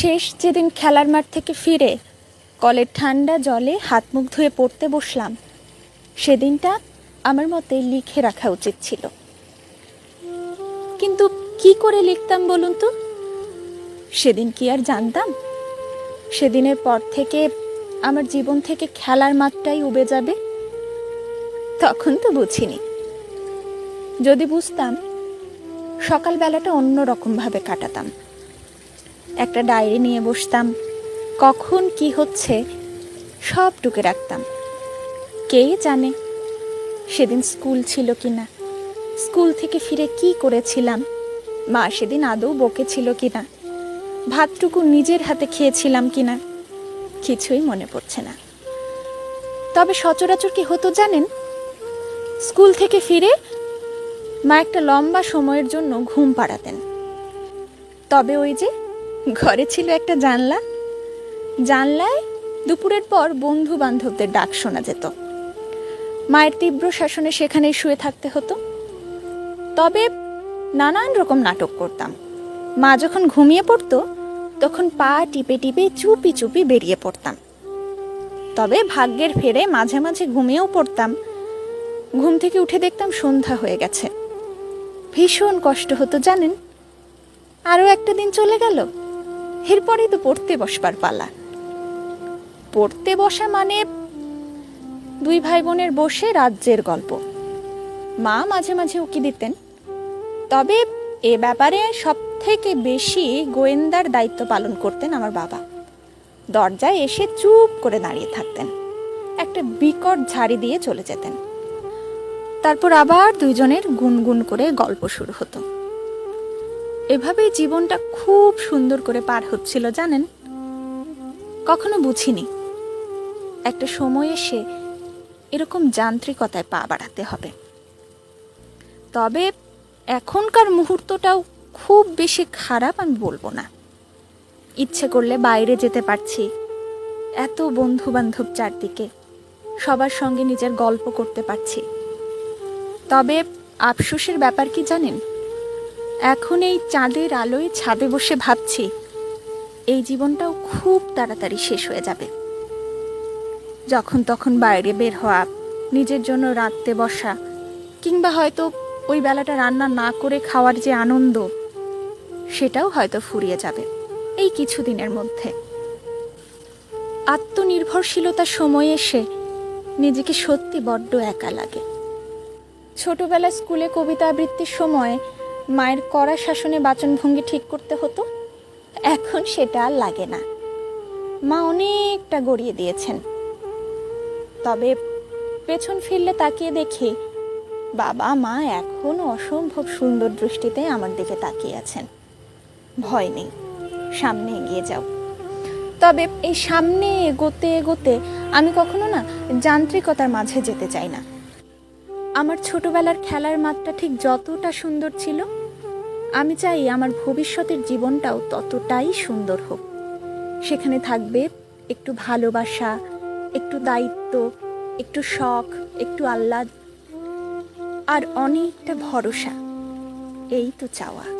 শেষ যেদিন খেলার মাঠ থেকে ফিরে কলের ঠান্ডা জলে হাত মুখ ধুয়ে পড়তে বসলাম। সেদিনটা আমার মতে লিখে রাখা উচিত ছিল। কিন্তু কি করে লিখতাম বলুন তো? সেদিন কি আর জানতাম? সেদিনের পর থেকে আমার জীবন থেকে খেলার মাঠটাই উবে যাবে? তখন তো বুঝিনি। যদি বুঝতাম, সকালবেলাটা অন্য রকমভাবে কাটাতাম। একটা ডায়েরি নিয়ে বসতাম। কখন কি হচ্ছে, সব টুকে রাখতাম। কে জানে, সেদিন স্কুল ছিল কি না স্কুল থেকে ফিরে কি করেছিলাম, মা সেদিন আদৌ বকেছিল কি না ভাতটুকু নিজের হাতে খেয়েছিলাম কি না কিছুই মনে পড়ছে না। তবে সচরাচর কি হতো জানেন? স্কুল থেকে ফিরে মা একটা লম্বা সময়ের জন্য ঘুম পাড়াতেন। তবে ওই যে ঘরে ছিল একটা জানলা। জানলায় দুপুরের পর বন্ধু বান্ধবদের ডাক শোনা যেত। মায়ের তীব্র শাসনে সেখানেই শুয়ে থাকতে হতো। তবে নানান রকম নাটক করতাম। মা যখন ঘুমিয়ে পড়তো, তখন পা টিপে টিপে চুপি চুপি বেরিয়ে পড়তাম। তবে ভাগ্যের ফেরে মাঝে মাঝে ঘুমিয়েও পড়তাম। ঘুম থেকে উঠে দেখতাম সন্ধ্যা হয়ে গেছে। ভীষণ কষ্ট হতো, জানেন? আরও একটা দিন চলে গেল। এরপরেই তো পড়তে বসবার পালা। পড়তে বসা মানে দুই ভাই বোনের বসে রাজ্যের গল্প। মা মাঝে মাঝে উকি দিতেন। তবে এ ব্যাপারে সব থেকে বেশি গোয়েন্দার দায়িত্ব পালন করতেন আমার বাবা। দরজায় এসে চুপ করে দাঁড়িয়ে থাকতেন। একটা বিকট ঝাড়ি দিয়ে চলে যেতেন। তারপর আবার দুইজনের গুনগুন করে গল্প শুরু হতো। এভাবেই জীবনটা খুব সুন্দর করে পার হচ্ছিল, জানেন? কখনো বুঝিনি। একটা সময় এসে এরকম যান্ত্রিকতায় পা বাড়াতে হবে। তবে এখনকার মুহূর্তটাও খুব বেশি খারাপ আমি বলব না। ইচ্ছে করলে বাইরে যেতে পারছি। এত বন্ধু বান্ধব চারদিকে। সবার সঙ্গে নিজের গল্প করতে পারছি। তবে আফসোসের ব্যাপার কি জানেন? এখন এই চাঁদের আলোয় ছাদে বসে ভাবছি। এই জীবনটাও খুব তাড়াতাড়ি শেষ হয়ে যাবে। যখন তখন বাইরে বের হওয়া, নিজের জন্য রাঁধতে বসা, কিংবা হয়তো ওই বেলাটা রান্না না করে খাওয়ার যে আনন্দ, সেটাও হয়তো ফুরিয়ে যাবে এই কিছুদিনের মধ্যে। আত্মনির্ভরশীলতার সময় এসে নিজেকে সত্যি বড্ড একা লাগে। ছোটবেলা স্কুলে কবিতা আবৃত্তির সময় মায়ের কড়া শাসনে বাচনভঙ্গি ঠিক করতে হতো, এখন সেটা আর লাগে না। মা অনেকটা গড়িয়ে দিয়েছেন। তবে পেছন ফিরলে তাকিয়ে দেখি, বাবা মা এখনও অসম্ভব সুন্দর দৃষ্টিতে আমার দিকে তাকিয়ে আছেন। ভয় নেই, সামনে এগিয়ে যাও। তবে এই সামনে এগোতে এগোতে আমি কখনো না যান্ত্রিকতার মাঝে যেতে চাই না। আমার ছোটবেলার খেলার মাঠটা ঠিক যতটা সুন্দর ছিল আমি চাই আমার ভবিষ্যতের জীবনটাও ততটাই সুন্দর হোক। সেখানে থাকবে একটু ভালোবাসা, একটু দায়িত্ব, একটু শখ, একটু আহ্লাদ, আর অনেকটা ভরসা। এই তো চাওয়া।